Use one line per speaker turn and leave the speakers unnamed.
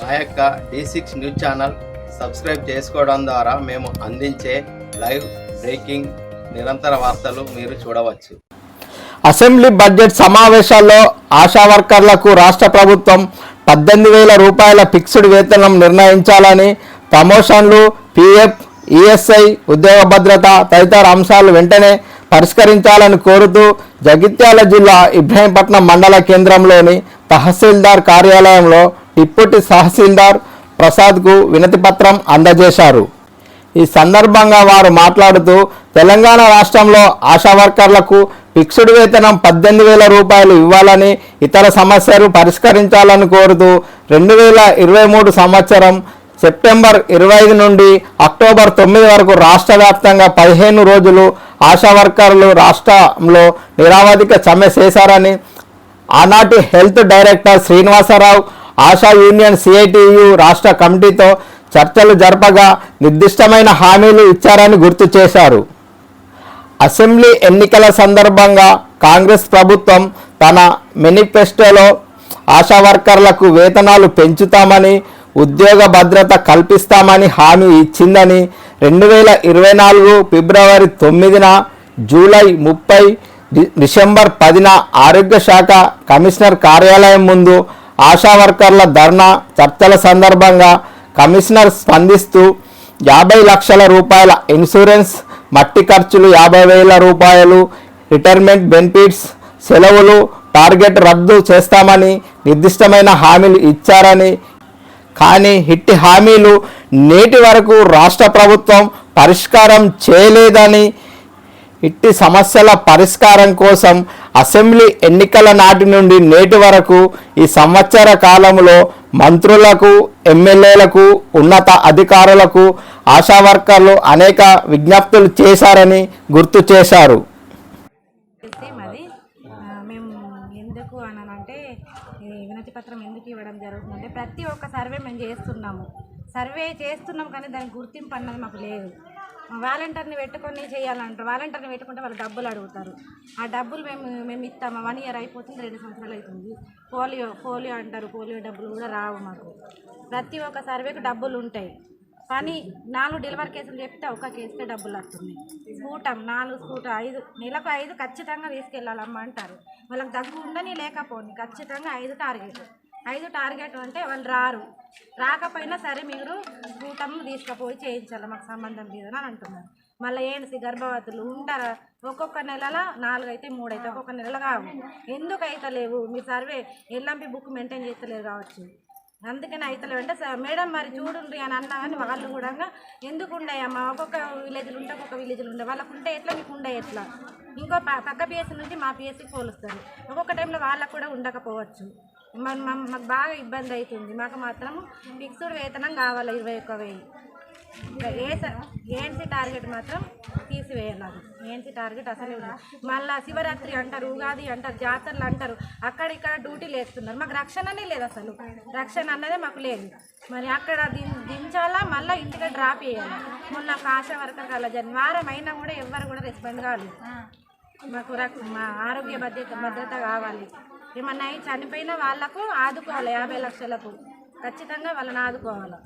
మా యొక్క D six news channel subscribe చేసుకోవడం ద్వారా మేము అందించే లైవ్ బ్రేకింగ్ నిరంతర వార్తలు మీరు చూడవచ్చు.
అసెంబ్లీ బడ్జెట్ సమావేశాల్లో ఆశా వర్కర్లకు రాష్ట్ర ప్రభుత్వం పద్దెనిమిది వేల రూపాయల ఫిక్స్డ్ వేతనం నిర్ణయించాలని ప్రమోషన్లు పిఎఫ్ ఈఎస్ఐ ఉద్యోగ భద్రత తదితర అంశాలు వెంటనే పరిష్కరించాలని కోరుతూ జగిత్యాల జిల్లా ఇబ్రహీంపట్నం మండల కేంద్రంలోని తహసీల్దార్ కార్యాలయంలో ఇప్పటి తహసీల్దార్ ప్రసాద్కు వినతిపత్రం అందజేశారు. ఈ సందర్భంగా వారు మాట్లాడుతూ తెలంగాణ రాష్ట్రంలో ఆశా వర్కర్లకు ఫిక్స్డ్ వేతనం పద్దెనిమిది వేల రూపాయలు ఇవ్వాలని ఇతర సమస్యలు పరిష్కరించాలని కోరుతూ రెండు వేల ఇరవై మూడు సంవత్సరం సెప్టెంబర్ ఇరవై ఐదు నుండి అక్టోబర్ తొమ్మిది వరకు రాష్ట్ర వ్యాప్తంగా పదిహేను రోజులు ఆశా వర్కర్లు రాష్ట్రంలో నిరావధిక సమ్మె చేశారని ఆనాటి health director Srinivasarao Asha union CITU రాష్ట్ర కమిటీతో చర్చలు జరపగా నిర్దిష్టమైన హామీలు ఇచ్చారని గుర్తు చేశారు. అసెంబ్లీ ఎన్నికల సందర్భంగా కాంగ్రెస్ ప్రభుత్వం తన మేనిఫెస్టోలో ఆశా వర్కర్లకు వేతనాలు పెంచుతామని ఉద్యోగ భద్రత కల్పిస్తామని హామీ ఇచ్చిందని రెండు వేల ఇరవై నాలుగు ఫిబ్రవరి తొమ్మిదిన జూలై ముప్పై డి- డిసెంబర్ పదిన ఆరోగ్య శాఖ కమిషనర్ కార్యాలయం ముందు ఆశా వర్కర్ల ధర్నా చర్చల సందర్భంగా కమిషనర్ స్పందిస్తూ యాభై లక్షల రూపాయల ఇన్సూరెన్స్ మట్టి ఖర్చులు యాభై వేల రూపాయలు రిటైర్మెంట్ బెనిఫిట్స్ సెలవులు టార్గెట్ రద్దు చేస్తామని నిర్దిష్టమైన హామీలు ఇచ్చారని. కానీ హిట్టి హామీలు నేటి వరకు రాష్ట్ర ప్రభుత్వం పరిష్కారం చేయలేదని ఇట్టి సమస్యల పరిష్కారం కోసం అసెంబ్లీ ఎన్నికల నాటి నుండి నేటి వరకు ఈ సంవత్సర కాలంలో మంత్రులకు ఎమ్మెల్యేలకు ఉన్నత అధికారులకు ఆశా వర్కర్లు అనేక విజ్ఞప్తులు చేశారని గుర్తు చేశారు.
మేము ఎందుకు అనంటే వినతి పత్రం ఎందుకు ఇవ్వడం జరుగుతుందంటే ప్రతి ఒక్క సర్వే మేము చేస్తున్నాము. సర్వే చేస్తున్నాం కానీ దానికి గుర్తింపు అన్నది మాకు లేదు. వాలంటీర్ని పెట్టుకొని చేయాలంటారు. వాలంటీర్ని పెట్టుకుంటే వాళ్ళు డబ్బులు అడుగుతారు. ఆ డబ్బులు మేము మేము ఇస్తాము వన్ ఇయర్ అయిపోతుంది రెండు సంవత్సరాలు అవుతుంది పోలియో పోలియో అంటారు. పోలియో డబ్బులు కూడా రావు మాకు. ప్రతి ఒక్క సర్వేకు డబ్బులు ఉంటాయి. కానీ నాలుగు డెలివరీ కేసులు చెప్తే ఒక కేసుకే డబ్బులు వస్తుంది స్కూటం నాలుగు స్కూటర్ ఐదు నెలకు ఐదు ఖచ్చితంగా తీసుకెళ్ళాలమ్మ అంటారు. వాళ్ళకి దగ్గు ఉండని లేకపోని ఖచ్చితంగా ఐదు టార్గెట్. ఐదు టార్గెట్ అంటే వాళ్ళు రారు. రాకపోయినా సరే మీరు స్కూటం తీసుకుపోయి చేయించాలి మాకు సంబంధం లేదని అని అంటున్నారు. మళ్ళీ ఏంటి గర్భవతులు ఉంటారా? ఒక్కొక్క నెలలో నాలుగైతే మూడైతే మూడు అయితే ఒక్కొక్క నెలలో కావు. ఎందుకు అయితే లేవు? మీ సర్వే ఎల్లంపి బుక్ మెయింటైన్ చేస్తలేరు కావచ్చు. అందుకని అయితలేవు. అంటే "సార్, మేడం మరి చూడుండ్రి అని అన్నా కానీ వాళ్ళు కూడా ఎందుకు ఉన్నాయమ్మా ఒక్కొక్క విలేజ్లు ఉంటే ఒక్కొక్క విలేజ్లు ఉండే. వాళ్ళకు ఉంటే ఎట్లా? మీకు ఉండే ఎట్లా? ఇంకో పక్క పిఎస్సీ నుంచి మా పిఎస్సీకి పోలుస్తారు. ఒక్కొక్క టైంలో వాళ్ళకు కూడా ఉండకపోవచ్చు. మాకు బాగా ఇబ్బంది అవుతుంది మాకు మాత్రం ఫిక్స్డ్ వేతనం కావాలి ఇరవై ఒక్క వెయ్యి ఏ ఏఎన్సీ టార్గెట్ మాత్రం తీసివేయాలి ఏఎన్సీ టార్గెట్ అసలే మళ్ళీ శివరాత్రి అంటారు ఉగాది అంటారు జాతరలు అంటారు అక్కడిక్కడ డ్యూటీలు వేస్తున్నారు మాకు రక్షణనే లేదు అసలు. రక్షణ అన్నదే మాకు లేదు. మరి అక్కడ దిం దించాలా మళ్ళీ ఇంటికి డ్రాప్ చేయాలి? మొన్న ఆశా వర్కర్ అలా జరిగింది వారం అయినా కూడా ఎవ్వరు కూడా రెస్పాండ్ కావాలి మాకు మా ఆరోగ్య భద్రత భద్రత కావాలి. ఏమన్నా చనిపోయిన వాళ్ళకు ఆదుకోవాలి యాభై లక్షలకు. ఖచ్చితంగా వాళ్ళని ఆదుకోవాలి.